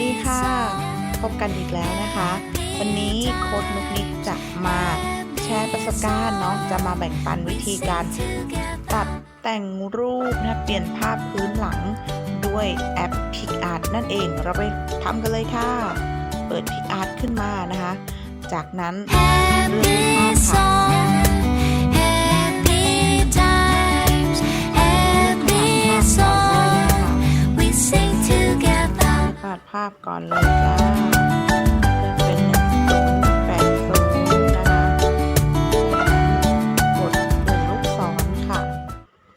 ดีค่ะ พบกันอีกแล้วนะคะ วันนี้โค้ดนุกนิกจะมาแชร์ประสบการณ์เนาะจะมาแบ่งปันวิธีการ ตัดแต่งรูปนะเปลี่ยนภาพพื้นหลังด้วยแอป PicArt นั่นเองเราไปทำกันเลยค่ะ เปิด PicArt ขึ้นมานะคะ จากนั้นเลือกภาพค่ะ ภาพก่อนเลยจ้าเลือกเป็นหนึ่งศูนย์แปดศูนย์นะคะกดปุ่มลูกศรค่ะ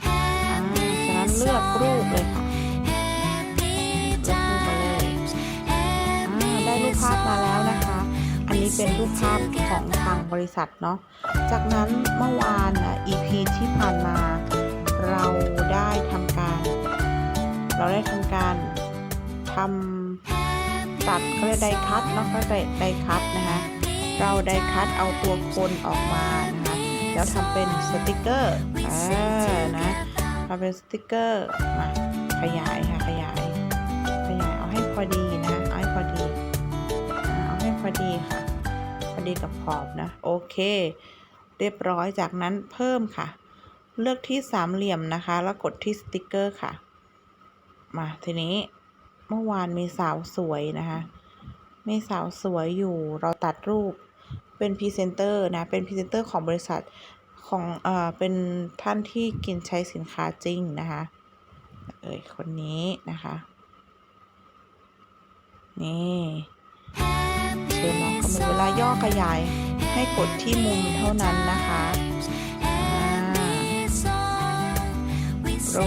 อ่าจากนั้นเลือกรูปเลยค่ะเลือกรูปมาเลยอ่าได้รูปภาพมาแล้วนะคะ อันนี้เป็นรูปภาพของทางบริษัทเนาะจากนั้นเมื่อวานอะ EP ที่ผ่านมาเราได้ทำการ เราได้ทำการทำ ตัดเขาเรียกไดคัตเนาะก็ไดไดคัตนะคะ เราไดคัตเอาตัวคนออกมานะคะ แล้วทำเป็นสติกเกอร์เออนะทำเป็นสติกเกอร์มาขยายค่ะขยายขยายเอาให้พอดีนะเอาให้พอดีเอาให้พอดีค่ะพอดีกับขอบนะโอเค เรียบร้อยจากนั้นเพิ่มค่ะ เลือกที่สามเหลี่ยมนะคะ แล้วกดที่สติกเกอร์ค่ะ มาทีนี้ มื่อวานมีสาวสวยนะคะมีสาวสวยอยู่เราตัดรูปเป็นพรีเซนเตอร์นะ เป็นพรีเซนเตอร์ของบริษัทของเอ่อเป็นท่านที่กินใช้สินค้าจริงนะคะเอ่ยคนนี้นะคะ นี่เชิญน้องเข้ามาเวลาย่อขยายให้กดที่มุมเท่านั้นนะคะโร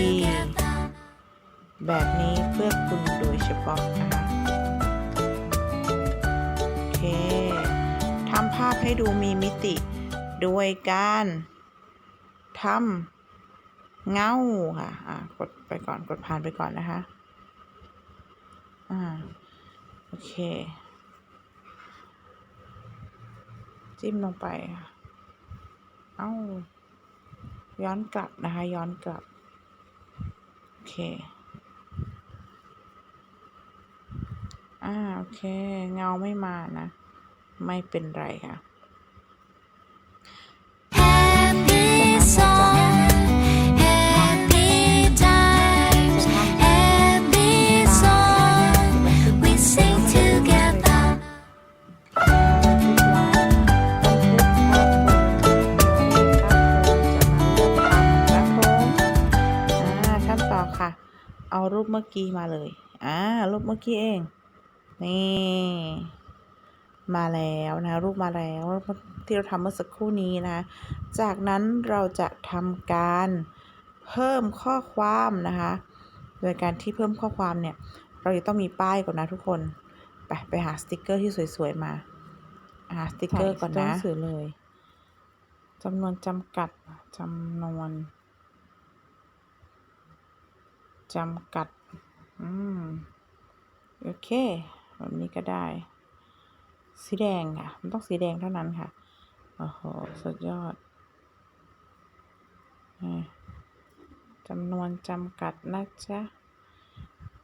ดีๆ แบบนี้เพื่อคุณโดยเฉพาะนะคะโอเคทำภาพให้ดูมีมิติโดยการทำเงาค่ะอ่ากดไปก่อนกดผ่านไปก่อนนะคะอ่าโอเค จิ้มลงไป เอ้า ย้อนกลับนะคะ ย้อนกลับ โอเค อ่าโอเค เงาไม่มานะ ไม่เป็นไรค่ะ Happy song, happy times, happy song we sing together. ขั้นต่อค่ะเอารูปเมื่อกี้มาเลย อ่า รูปเมื่อกี้เอง นี่ มาแล้วนะรูปมาแล้วที่เราทำเมื่อสักครู่นี้นะ จากนั้นเราจะทำการเพิ่มข้อความนะคะ โดยการที่เพิ่มข้อความเนี่ย เราจะต้องมีป้ายก่อนนะทุกคน ไปไปหาสติกเกอร์ที่สวยๆมา หาสติกเกอร์ก่อนนะสื่อเลยจำนวนจำกัดจำนวนจำกัด อืม โอเค แบบนี้ก็ได้ สีแดงค่ะ มันต้องสีแดงเท่านั้นค่ะ โอ้โห สุดยอดอ่าจำนวนจำกัดนะจ๊ะ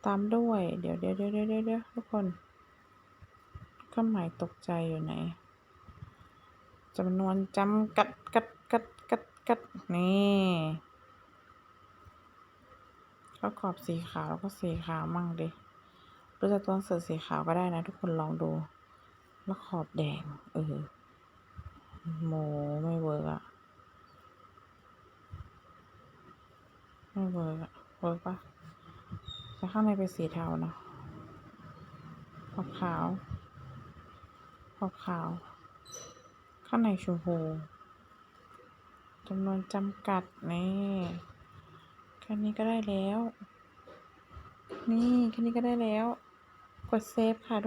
ตามด้วย เดี๋ยวเดี๋ยวเดี๋ยวเดี๋ยวเดี๋ยวทุกคนเครื่องหมายตกใจอยู่ไหนจำนวนจำกัดกัดกัดกัดกัดนี่ก็ขอบสีขาวแล้วก็สีขาวมั่งดิ รือจะตัวหนังสือสีขาวก็ได้นะ ทุกคนลองดูแล้วขอบแดง เออโมไม่เวิร์กอะไม่เวิร์กอะเวิร์กปะแต่ข้างในเป็นสีเทานะขอบขาวขอบขาว ข้างในชมพูจำนวนจำกัดนี่แค่นี้ก็ได้แล้ว นี่แค่นี้ก็ได้แล้ว กดเซฟค่ะ